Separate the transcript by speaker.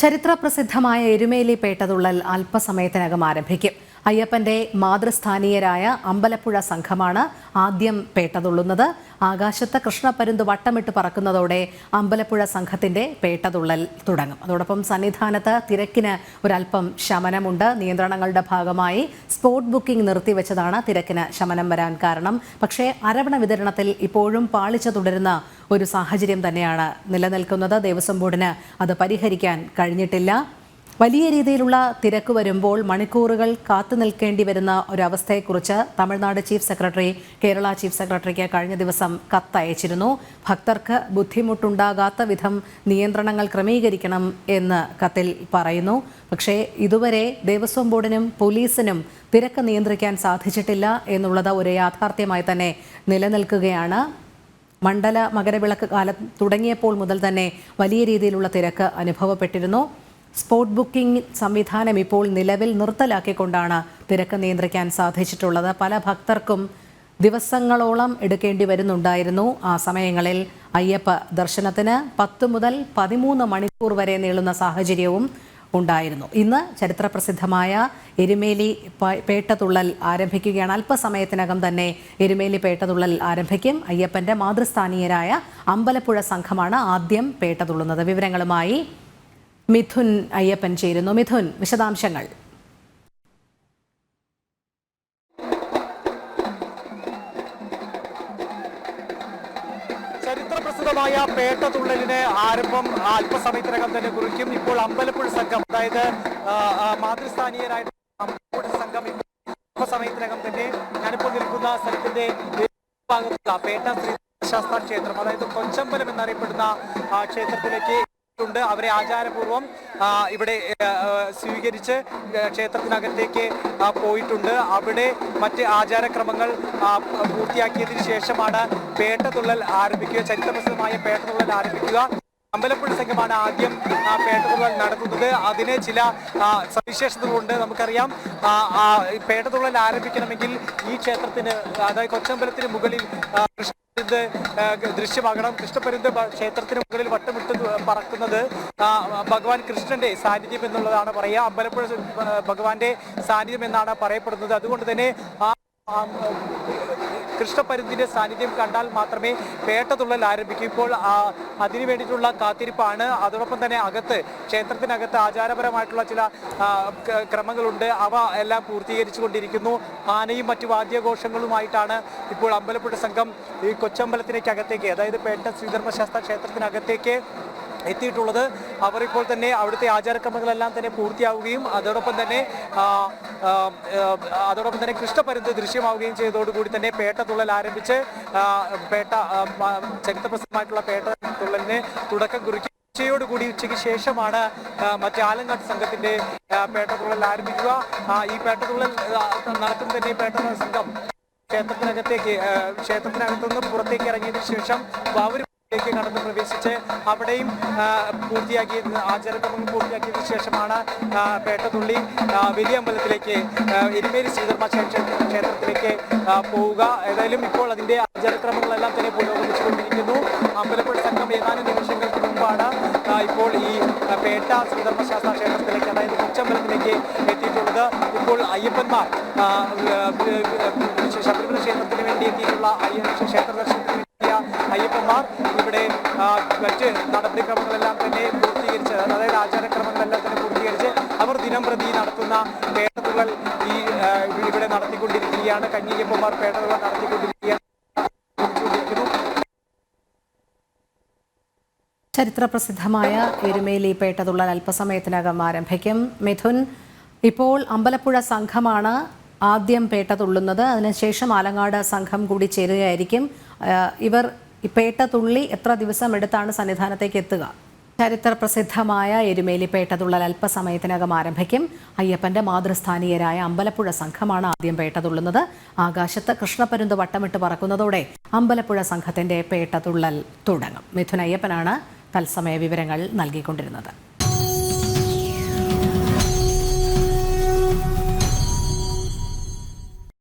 Speaker 1: ചരിത്രപ്രസിദ്ധമായ എരുമേലി പേട്ടതുള്ളൽ അല്പസമയത്തിനകം ആരംഭിക്കും. അയ്യപ്പന്റെ മാതൃസ്ഥാനീയരായ അമ്പലപ്പുഴ സംഘമാണ് ആദ്യം പേട്ടതുള്ളുന്നത്. ആകാശത്ത് കൃഷ്ണപ്പരുന്ത് വട്ടമിട്ട് പറക്കുന്നതോടെ അമ്പലപ്പുഴ സംഘത്തിന്റെ പേട്ടതുള്ളൽ തുടങ്ങും. അതോടൊപ്പം സന്നിധാനത്ത് തിരക്കിന് ഒരല്പം ശമനമുണ്ട്. നിയന്ത്രണങ്ങളുടെ ഭാഗമായി സ്പോട്ട് ബുക്കിംഗ് നിർത്തിവെച്ചതാണ് തിരക്കിന് ശമനം വരാൻ കാരണം. പക്ഷേ അരവണ വിതരണത്തിൽ ഇപ്പോഴും പാളിച്ച തുടരുന്ന ഒരു സാഹചര്യം തന്നെയാണ് നിലനിൽക്കുന്നത്. ദേവസ്വം ബോർഡിന് അത് പരിഹരിക്കാൻ കഴിഞ്ഞിട്ടില്ല. വലിയ രീതിയിലുള്ള തിരക്ക് വരുമ്പോൾ മണിക്കൂറുകൾ കാത്തു നിൽക്കേണ്ടി വരുന്ന ഒരവസ്ഥയെക്കുറിച്ച് Tamil Nadu chief secretary Kerala chief സെക്രട്ടറിക്ക് കഴിഞ്ഞ ദിവസം കത്തയച്ചിരുന്നു. ഭക്തർക്ക് ബുദ്ധിമുട്ടുണ്ടാകാത്ത വിധം നിയന്ത്രണങ്ങൾ ക്രമീകരിക്കണം എന്ന് കത്തിൽ പറയുന്നു. പക്ഷേ ഇതുവരെ ദേവസ്വം ബോർഡിനും പോലീസിനും തിരക്ക് നിയന്ത്രിക്കാൻ സാധിച്ചിട്ടില്ല എന്നുള്ളത് ഒരു യാഥാർത്ഥ്യമായി തന്നെ നിലനിൽക്കുകയാണ്. മണ്ഡല മകരവിളക്ക് കാലം തുടങ്ങിയപ്പോൾ മുതൽ തന്നെ വലിയ രീതിയിലുള്ള തിരക്ക് അനുഭവപ്പെട്ടിരുന്നു. സ്പോട്ട് ബുക്കിംഗ് സംവിധാനം ഇപ്പോൾ നിലവിൽ നിർത്തലാക്കിക്കൊണ്ടാണ് തിരക്ക് നിയന്ത്രിക്കാൻ സാധിച്ചിട്ടുള്ളത്. പല ഭക്തർക്കും ദിവസങ്ങളോളം എടുക്കേണ്ടി വരുന്നുണ്ടായിരുന്നു. ആ സമയങ്ങളിൽ അയ്യപ്പ ദർശനത്തിന് പത്ത് മുതൽ പതിമൂന്ന് മണിക്കൂർ വരെ നീളുന്ന സാഹചര്യവും ഉണ്ടായിരുന്നു. ഇന്ന് ചരിത്രപ്രസിദ്ധമായ എരുമേലി പേട്ടതുള്ളൽ ആരംഭിക്കുകയാണ്. അല്പസമയത്തിനകം തന്നെ എരുമേലി പേട്ടതുള്ളൽ ആരംഭിക്കും. അയ്യപ്പന്റെ മാതൃസ്ഥാനീയരായ അമ്പലപ്പുഴ സംഘമാണ് ആദ്യം പേട്ടതുള്ളുന്നത്. വിവരങ്ങളുമായി മിഥുൻ അയ്യപ്പൻ ചേരുന്നു. മിഥുൻ വിശദാംശങ്ങൾ.
Speaker 2: ചരിത്രപ്രസിദ്ധമായ പേട്ടതുള്ളലിന് ആരംഭം അല്പസമയത്തിനകം തന്നെ കുറിക്കും. ഇപ്പോൾ അമ്പലപ്പുഴ സംഘം അതായത് മാതൃസ്ഥാനീയരായ അമ്പലപ്പുഴ സംഘം അല്പസമയത്തിനകം തന്നെ ഞാനിപ്പോൾ നിൽക്കുന്ന സ്ഥലത്തിന്റെ ഭാഗത്തുള്ള പേട്ട ശ്രീ ശാസ്ത്ര ക്ഷേത്രം അതായത് കൊച്ചമ്പലം എന്നറിയപ്പെടുന്ന ക്ഷേത്രത്തിലേക്ക് ഉണ്ട്. അവരെ ആചാരപൂർവം ഇവിടെ സ്വീകരിച്ച് ക്ഷേത്രത്തിനകത്തേക്ക് പോയിട്ടുണ്ട്. അവിടെ മറ്റ് ആചാരക്രമങ്ങൾ പൂർത്തിയാക്കിയതിന് ശേഷമാണ് പേട്ടതുള്ളൽ ആരംഭിക്കുക. ചരിത്രപ്രസിദ്ധമായ പേട്ടതുള്ളൽ ആരംഭിക്കുക. അമ്പലപ്പുഴ സംഘമാണ് ആദ്യം പേട്ടതുള്ളൽ നടത്തുന്നത്. അതിന് ചില സവിശേഷതകളുണ്ട്. നമുക്കറിയാം പേട്ടതുള്ളൽ ആരംഭിക്കണമെങ്കിൽ ഈ ക്ഷേത്രത്തിന് അതായത് കൊച്ചമ്പലത്തിന് മുകളിൽ ആ, ദൃശ്യമാകണം. കൃഷ്ണപരുന്ത് ക്ഷേത്രത്തിന് മുകളിൽ വട്ടമിട്ട് പറക്കുന്നത് ഭഗവാൻ കൃഷ്ണന്റെ സാന്നിധ്യം എന്നുള്ളതാണ് പറയുക. അമ്പലപ്പുഴ ഭഗവാന്റെ സാന്നിധ്യം എന്നാണ് പറയപ്പെടുന്നത്. അതുകൊണ്ട് തന്നെ ആ, കൃഷ്ണപരുന്തിന്റെ സാന്നിധ്യം കണ്ടാൽ മാത്രമേ പേട്ടതുള്ളൽ ആരംഭിക്കൂ. ഇപ്പോൾ അതിനു വേണ്ടിയിട്ടുള്ള കാത്തിരിപ്പാണ്. അതോടൊപ്പം തന്നെ അകത്ത് ക്ഷേത്രത്തിനകത്ത് ആചാരപരമായിട്ടുള്ള ചില ക്രമങ്ങളുണ്ട്. അവ എല്ലാം പൂർത്തീകരിച്ചു കൊണ്ടിരിക്കുന്നു ആനയും മറ്റു വാദ്യഘോഷങ്ങളുമായിട്ടാണ് ഇപ്പോൾ അമ്പലപ്പുഴ സംഘം ഈ കൊച്ചമ്പലത്തിലേക്ക് അകത്തേക്ക് അതായത് പേട്ട ശ്രീധർമ്മശാസ്ത്ര ക്ഷേത്രത്തിനകത്തേക്ക് എത്തിയിട്ടുള്ളത്. അവർ ഇപ്പോൾ തന്നെ അവിടുത്തെ ആചാരക്രമങ്ങളെല്ലാം തന്നെ പൂർത്തിയാവുകയും അതോടൊപ്പം തന്നെ അതോടൊപ്പം തന്നെ കൃഷ്ണപരുന്ത് ദൃശ്യമാവുകയും ചെയ്തതോടുകൂടി തന്നെ പേട്ട തുള്ളൽ ആരംഭിച്ച് പേട്ട ചരിത്രപ്രസിദ്ധമായിട്ടുള്ള പേട്ട തുള്ളലിന് തുടക്കം കുറിക്കും ഉച്ചയോടുകൂടി ഉച്ചയ്ക്ക് ശേഷമാണ് മറ്റേ ആലങ്കാട്ട് സംഘത്തിന്റെ പേട്ടതുള്ളൽ ആരംഭിക്കുക. ഈ പേട്ടതുള്ളൽ ആ, നടത്തും തന്നെ പേട്ട സംഘം ക്ഷേത്രത്തിനകത്തേക്ക് ക്ഷേത്രത്തിനകത്തുനിന്ന് ക്ഷേത്രത്തിനകത്തു നിന്ന് പുറത്തേക്ക് ഇറങ്ങിയതിനു ശേഷം വാവൂരിലേക്ക് കടന്ന് പ്രവേശിച്ച് അവിടെയും പൂർത്തിയാക്കി ആചാരക്രമം പൂർത്തിയാക്കിയതിനു ശേഷമാണ് പേട്ടതുള്ളി വലിയ അമ്പലത്തിലേക്ക് എരുമേലി ശ്രീധർമ്മ ക്ഷേത്രത്തിലേക്ക് പോവുക ഏതായാലും ഇപ്പോൾ അതിന്റെ ആചാരക്രമങ്ങളെല്ലാം തന്നെ പുരോഗമിച്ചുകൊണ്ടിരിക്കുന്നു അമ്പലപ്പുഴ സംഘം ഏതാനും നിമിഷങ്ങൾക്ക് മുമ്പാണ് ഇപ്പോൾ ഈ പേട്ട ശ്രീധർമ്മശാസ്ത്ര ക്ഷേത്രത്തിലേക്ക് അതായത് കൊച്ചമ്പലത്തിലേക്ക് എത്തിയിട്ടുള്ളത് ഇപ്പോൾ അയ്യപ്പന്മാർ ശബരിമല ക്ഷേത്രത്തിന് വേണ്ടി എത്തിയിട്ടുള്ള ക്ഷേത്ര അയ്യപ്പന്മാർ ഇവിടെ മറ്റ് നടപടിക്രമങ്ങളെല്ലാം തന്നെ പൂർത്തീകരിച്ച് അതായത് ആചാരക്രമങ്ങളെല്ലാം തന്നെ പൂർത്തീകരിച്ച് അവർ ദിനം പ്രതി നടത്തുന്ന പേടതുകൾ ഈ ഇവിടെ നടത്തിക്കൊണ്ടിരിക്കുകയാണ്. കഞ്ഞിയപ്പന്മാർ പേടതുകൾ നടത്തിക്കൊണ്ടിരിക്കുകയാണ്. ചരിത്ര
Speaker 1: ചരിത്രപ്രസിദ്ധമായ എരുമേലി പേട്ടതുള്ളൽ അല്പസമയത്തിനകം ആരംഭിക്കും. മിഥുൻ ഇപ്പോൾ അമ്പലപ്പുഴ സംഘമാണ് ആദ്യം പേട്ട തുള്ളുന്നത് അതിനുശേഷം ആലങ്ങാട് സംഘം കൂടി ചേരുകയായിരിക്കും. ഇവർ ഈ പേട്ട തുള്ളി എത്ര ദിവസം എടുത്താണ് സന്നിധാനത്തേക്ക് എത്തുക? ചരിത്രപ്രസിദ്ധമായ എരുമേലി പേട്ടതുള്ളൽ അല്പസമയത്തിനകം ആരംഭിക്കും. അയ്യപ്പന്റെ മാതൃസ്ഥാനീയരായ അമ്പലപ്പുഴ സംഘമാണ് ആദ്യം പേട്ട തുള്ളുന്നത്. ആകാശത്ത് കൃഷ്ണപരുന്ത് വട്ടമിട്ട് പറക്കുന്നതോടെ അമ്പലപ്പുഴ സംഘത്തിന്റെ പേട്ടതുള്ളൽ തുടങ്ങും. മിഥുൻ അയ്യപ്പനാണ് തത്സമയ വിവരങ്ങൾ നൽകിക്കൊണ്ടിരുന്നത്.